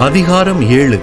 அதிகாரம் ஏழு.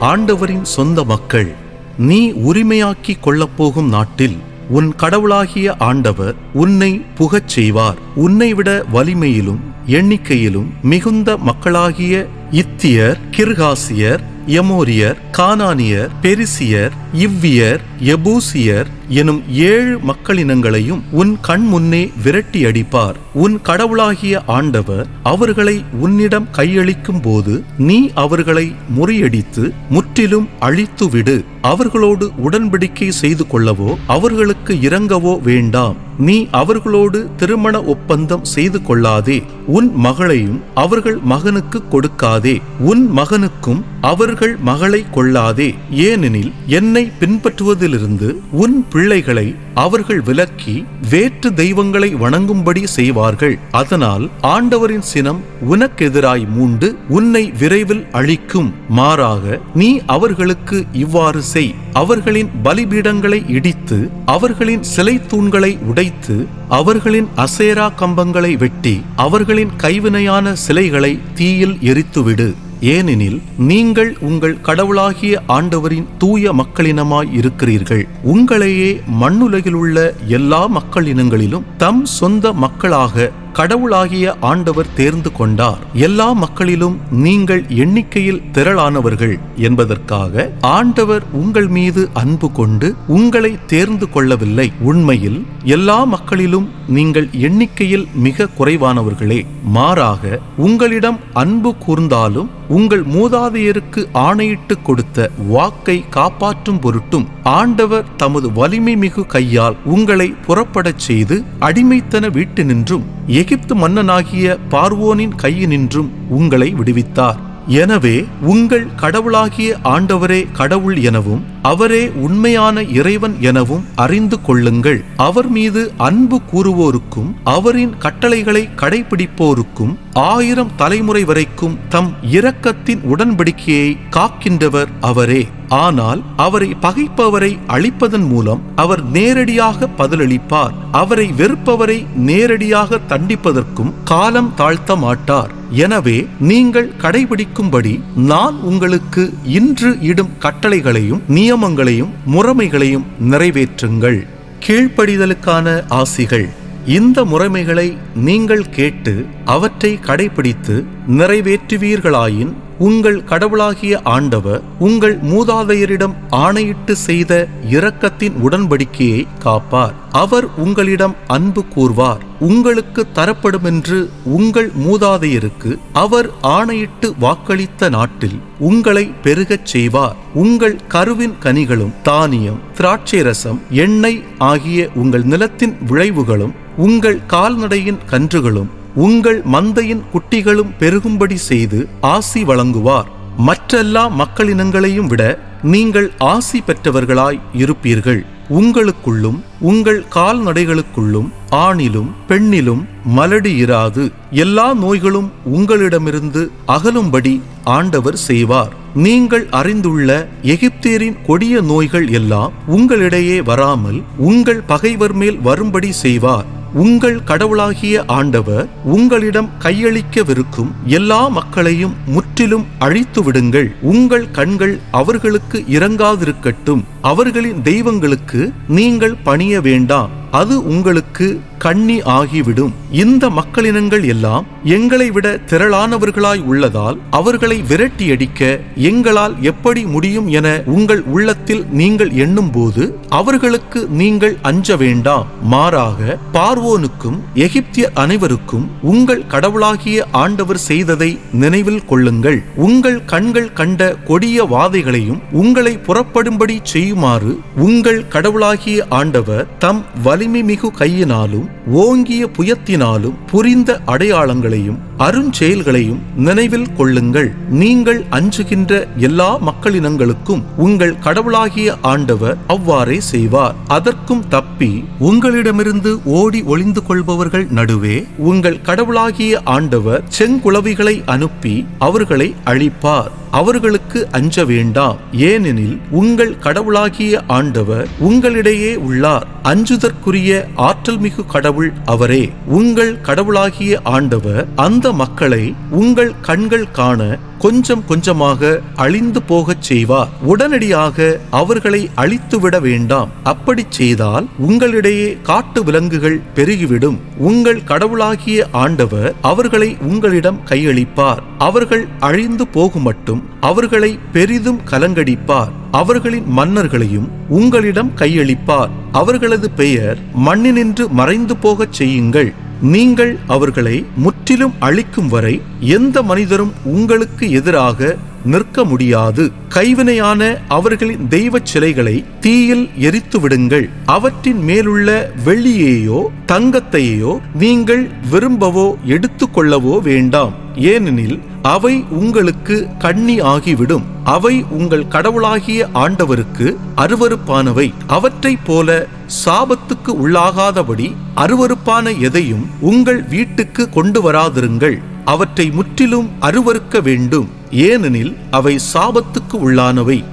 ஆண்டவரின் சொந்த மக்கள் நீ உரிமையாக்கி கொள்ளப் போகும் நாட்டில் உன் கடவுளாகிய ஆண்டவர் உன்னை புகச் செய்வார். உன்னை விட வலிமையிலும் எண்ணிக்கையிலும் மிகுந்த மக்களாகிய இத்தியர் கிர்காசியர் எமோரியர் கானானியர் பெரிசியர் இவ்வியர் எபூசியர் எனும் ஏழு மக்களினங்களையும் உன் கண் முன்னே விரட்டி அடிப்பார். உன் கடவுளாகிய ஆண்டவர் அவர்களை உன்னிடம் கையளிக்கும் போது நீ அவர்களை முறியடித்து முற்றிலும் அழித்துவிடு அவர்களோடு உடன்படிக்கை செய்து கொள்ளவோ அவர்களுக்கு இறங்கவோ வேண்டாம். நீ அவர்களோடு திருமண ஒப்பந்தம் செய்து கொள்ளாதே. உன் மகளையும் அவர்கள் மகனுக்கு கொடுக்காதே. உன் மகனுக்கும் அவர்கள் மகளை கொள்ளாதே. ஏனெனில் என்னை பின்பற்றுவதிலிருந்து உன் பிள்ளைகளை அவர்கள் விலக்கி வேற்று தெய்வங்களை வணங்கும்படி செய்வார்கள். அதனால் ஆண்டவரின் சினம் உனக்கெதிராய் மூண்டு உன்னை விரைவில் அழிக்கும். மாறாக நீ அவர்களுக்கு இவ்வாறு செய். அவர்களின் பலிபீடங்களை இடித்து அவர்களின் சிலை தூண்களை உடைத்து அவர்களின் அசேரா கம்பங்களை வெட்டி அவர்களின் கைவினையான சிலைகளை தீயில் எரித்துவிடு. ஏனெனில் நீங்கள் உங்கள் கடவுளாகிய ஆண்டவரின் தூய மக்களினமாய் இருக்கிறீர்கள். உங்களையே மண்ணுலகிலுள்ள எல்லா மக்களினங்களிலும் தம் சொந்த மக்களாக கடவுளாகிய ஆண்டவர் தேர்ந்து கொண்டார். எல்லா மக்களிலும் நீங்கள் எண்ணிக்கையில் திரளானவர்கள் என்பதற்காக ஆண்டவர் உங்கள் மீது அன்பு கொண்டு உங்களை தேர்ந்து கொள்ளவில்லை. உண்மையில் எல்லா மக்களிலும் நீங்கள் எண்ணிக்கையில் மிக குறைவானவர்களே. மாறாக உங்களிடம் அன்பு கூர்ந்தாலும் உங்கள் மூதாதையருக்கு ஆணையிட்டு கொடுத்த வாக்கை காப்பாற்றும் பொருட்டும் ஆண்டவர் தமது வலிமை மிகு கையால் உங்களை புறப்படச் செய்து அடிமைத்தன வீட்டு நின்றும் எகிப்து மன்னனாகிய பார்வோனின் கையினின்றும் உங்களை விடுவித்தார். எனவே உங்கள் கடவுளாகிய ஆண்டவரே கடவுள் எனவும் அவரே உண்மையான இறைவன் எனவும் அறிந்து கொள்ளுங்கள். அவர் மீது அன்பு கூறுவோருக்கும் அவரின் கட்டளைகளை கடைபிடிப்போருக்கும் ஆயிரம் தலைமுறை வரைக்கும் தம் இரக்கத்தின் உடன்படிக்கையை காக்கின்றவர் அவரே. ஆனால் அவரை பகைப்பவரை அழிப்பதன் மூலம் அவர் நேரடியாக பதிலளிப்பார். அவரை வெறுப்பவரை நேரடியாக தண்டிப்பதற்கும் காலம் தாழ்த்த மாட்டார். எனவே நீங்கள் கடைபிடிக்கும்படி நான் உங்களுக்கு இன்று இடும் கட்டளைகளையும் நியமங்களையும் முறைமைகளையும் நிறைவேற்றுங்கள். கீழ்ப்படிதலுக்கான ஆசிகள். இந்த முறைமைகளை நீங்கள் கேட்டு அவற்றை கடைபிடித்து நிறைவேற்றுவீர்களாயின் உங்கள் கடவுளாகிய ஆண்டவர் உங்கள் மூதாதையரிடம் ஆணையிட்டு செய்த இரக்கத்தின் உடன்படிக்கையை காப்பார். அவர் உங்களிடம் அன்பு கூர்வார். உங்களுக்கு தரப்படுமென்று உங்கள் மூதாதையருக்கு அவர் ஆணையிட்டு வாக்களித்த நாட்டில் உங்களை பெருகச் செய்வார். உங்கள் கருவின் கனிகளும் தானியம் திராட்சை ரசம் எண்ணெய் ஆகிய உங்கள் நிலத்தின் விளைவுகளும் உங்கள் கால்நடையின் கன்றுகளும் உங்கள் மந்தையின் குட்டிகளும் பெருகும்படி செய்து ஆசி வழங்குவார். மற்றெல்லா மக்களினங்களையும் விட நீங்கள் ஆசி பெற்றவர்களாய் இருப்பீர்கள். உங்களுக்குள்ளும் உங்கள் கால்நடைகளுக்குள்ளும் ஆணிலும் பெண்ணிலும் மலடி இராது. எல்லா நோய்களும் உங்களிடமிருந்து அகலும்படி ஆண்டவர் செய்வார். நீங்கள் அறிந்துள்ள எகிப்தியரின் கொடிய நோய்கள் எல்லாம் உங்களிடையே வராமல் உங்கள் பகைவர் மேல் வரும்படி செய்வார். உங்கள் கடவுளாகிய ஆண்டவர் உங்களிடம் கையளிக்கவிருக்கும் எல்லா மக்களையும் முற்றிலும் அழித்து விடுங்கள். உங்கள் கண்கள் அவர்களுக்கு இறங்காதிருக்கட்டும் அவர்களின் தெய்வங்களுக்கு நீங்கள் பணிய வேண்டாம். அது உங்களுக்கு கண்ணி ஆகிவிடும். இந்த மக்களினங்கள் எல்லாம் எங்களை விட திரளானவர்களாய் உள்ளதால் அவர்களை விரட்டியடிக்க எங்களால் எப்படி முடியும் என உங்கள் உள்ளத்தில் நீங்கள் எண்ணும்போது அவர்களுக்கு நீங்கள் அஞ்ச வேண்டாம். மாறாக பார்வோனுக்கும் எகிப்திய அனைவருக்கும் உங்கள் கடவுளாகிய ஆண்டவர் செய்ததை நினைவில் கொள்ளுங்கள். உங்கள் கண்கள் கண்ட கொடிய வாதைகளையும் உங்களை புறப்படும்படி செய்யுமாறு உங்கள் கடவுளாகிய ஆண்டவர் தம் வலிமை மிகு கையினாலும் ஓங்கிய புயத்தினாலும் புரிந்த அடையாளங்களையும் அருஞ்செயல்களையும் நினைவில் கொள்ளுங்கள். நீங்கள் அஞ்சுகின்ற எல்லா மக்களினங்களுக்கும் உங்கள் கடவுளாகிய ஆண்டவர் அவ்வாறே செய்வார். அதற்கும் தப்பி உங்களிடமிருந்து ஓடி ஒளிந்து கொள்பவர்கள் நடுவே உங்கள் கடவுளாகிய ஆண்டவர் செங்குளவிகளை அனுப்பி அவர்களை அழிப்பார். அவர்களுக்கு அஞ்ச வேண்டாம். ஏனெனில் உங்கள் கடவுளாகிய ஆண்டவர் உங்களிடையே உள்ளார். அஞ்சுதற்குரிய ஆற்றல் மிகு கடவுள் அவரே. உங்கள் கடவுளாகிய ஆண்டவர் அந்த மக்களை உங்கள் கண்கள் காண கொஞ்சம் கொஞ்சமாக அழிந்து போகச் செய்வார். உடனடியாக அவர்களை அழித்துவிட வேண்டாம். அப்படி செய்தால் உங்களிடையே காட்டு விலங்குகள் பெருகிவிடும். உங்கள் கடவுளாகிய ஆண்டவர் அவர்களை உங்களிடம் கையளிப்பார். அவர்கள் அழிந்து போகும் மட்டும் அவர்களை பெரிதும் கலங்கடிப்பார். அவர்களின் மன்னர்களையும் உங்களிடம் கையளிப்பார். அவர்களது பெயர் மண்ணினின்று மறைந்து போகச் செய்யுங்கள். நீங்கள் அவர்களை முற்றிலும் அழிக்கும் வரை எந்த மனிதரும் உங்களுக்கு எதிராக நிற்க முடியாது. கைவினையான அவர்களின் தெய்வச் சிலைகளை தீயில் எரித்து விடுங்கள். அவற்றின் மேலுள்ள வெள்ளியையோ தங்கத்தையோ நீங்கள் விரும்பவோ எடுத்துக்கொள்ளவோ வேண்டாம். ஏனெனில் அவை உங்களுக்கு கண்ணி ஆகிவிடும். அவை உங்கள் கடவுளாகிய ஆண்டவருக்கு அருவருப்பானவை. அவற்றைப் போல சாபத்துக்கு உள்ளாகாதபடி அருவருப்பான எதையும் உங்கள் வீட்டுக்கு கொண்டு வராதிருங்கள். அவற்றை முற்றிலும் அருவருக்க வேண்டும். ஏனெனில் அவை சாபத்துக்கு உள்ளானவை.